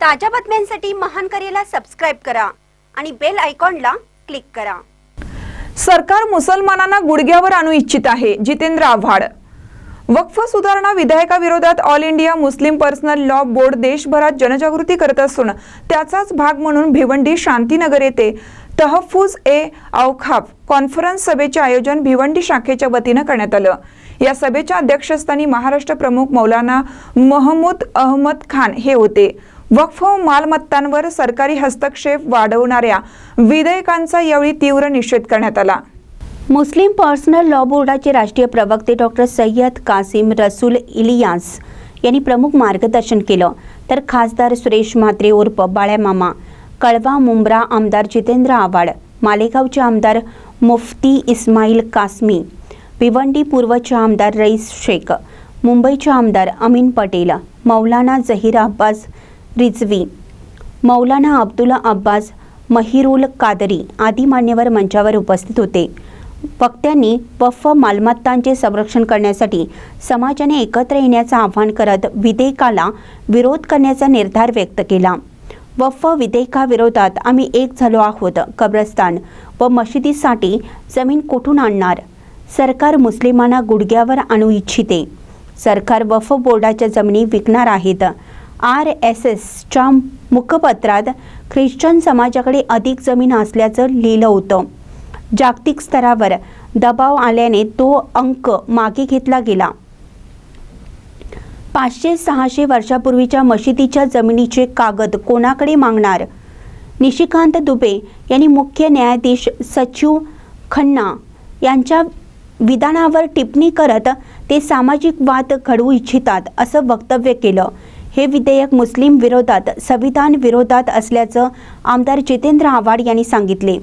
ताज्या बातम्यांसाठी महान करेला सबस्क्राईब करा आणि बेल आयकॉनला क्लिक करा. सरकार मुसलमानांना गुडघ्यावर आणू इच्छित आहे जितेंद्र आव्हाड. वक्फ सुधारणा विधेयकाविरोधात all India Muslim personal law board देशभरात जनजागृती करत असून त्याचाच भाग म्हणून भिवंडी शांतीनगर येथे तहफुज ए औखाफ कॉन्फरन्स सभेचे आयोजन भिवंडी शाखेच्या वतीनं करण्यात आलं. या सभेच्या अध्यक्षस्थानी महाराष्ट्र प्रमुख मौलाना महमूद अहमद खान हे होते. वक्फ मालमत्तांवर सरकारी हस्तक्षेप वाढवणाऱ्या विधेयकांचा यावेळी तीव्र निषेध करण्यात आला. मुस्लिम पर्सनल लॉ बोर्डाचे राष्ट्रीय प्रवक्ते डॉक्टर सय्यद कासिम रसूल इलियास यांनी प्रमुख मार्गदर्शन केलं. तर खासदार सुरेश म्हात्रे उर्फ बाळ्या मामा कळवा मुंब्रा आमदार जितेंद्र आव्हाड मालेगावचे आमदार मुफ्ती इस्माईल कासमी भिवंडी पूर्वचे आमदार रईस शेख मुंबईचे आमदार अमीन पटेल मौलाना झहीर अब्बास रिझवी मौलाना अब्दुल्ला अब्बास महिरुल कादरी आदी मान्यवर मंचावर उपस्थित होते. वक्त्यांनी वफ मालमत्तांचे संरक्षण करण्यासाठी समाजाने एकत्र येण्याचं आवाहन करत विधेयकाला विरोध करण्याचा निर्धार व्यक्त केला. वफ विधेयकाविरोधात आम्ही एक झालो आहोत कब्रस्तान व मशिदीसाठी जमीन कुठून आणणार? सरकार मुस्लिमांना गुडघ्यावर आणू इच्छिते. सरकार वफ बोर्डाच्या जमिनी विकणार आहेत. आर एस एसच्या मुखपत्रात ख्रिश्चन समाजाकडे अधिक जमीन असल्याचं लिहिलं होतं. जागतिक स्तरावर दबाव आल्याने तो अंक मागे घेतला गेला. पाचशे सहाशे वर्षापूर्वीच्या मशिदीच्या जमिनीचे कागद कोणाकडे मागणार? निशिकांत दुबे यांनी मुख्य न्यायाधीश सचिव खन्ना यांच्या विधानावर टिप्पणी करत ते सामाजिक वाद घडवू इच्छितात असं वक्तव्य केलं. हे विधेयक मुस्लिम विरोधात संविधान विरोधात असल्याचं आमदार जितेंद्र आव्हाड यांनी सांगितले.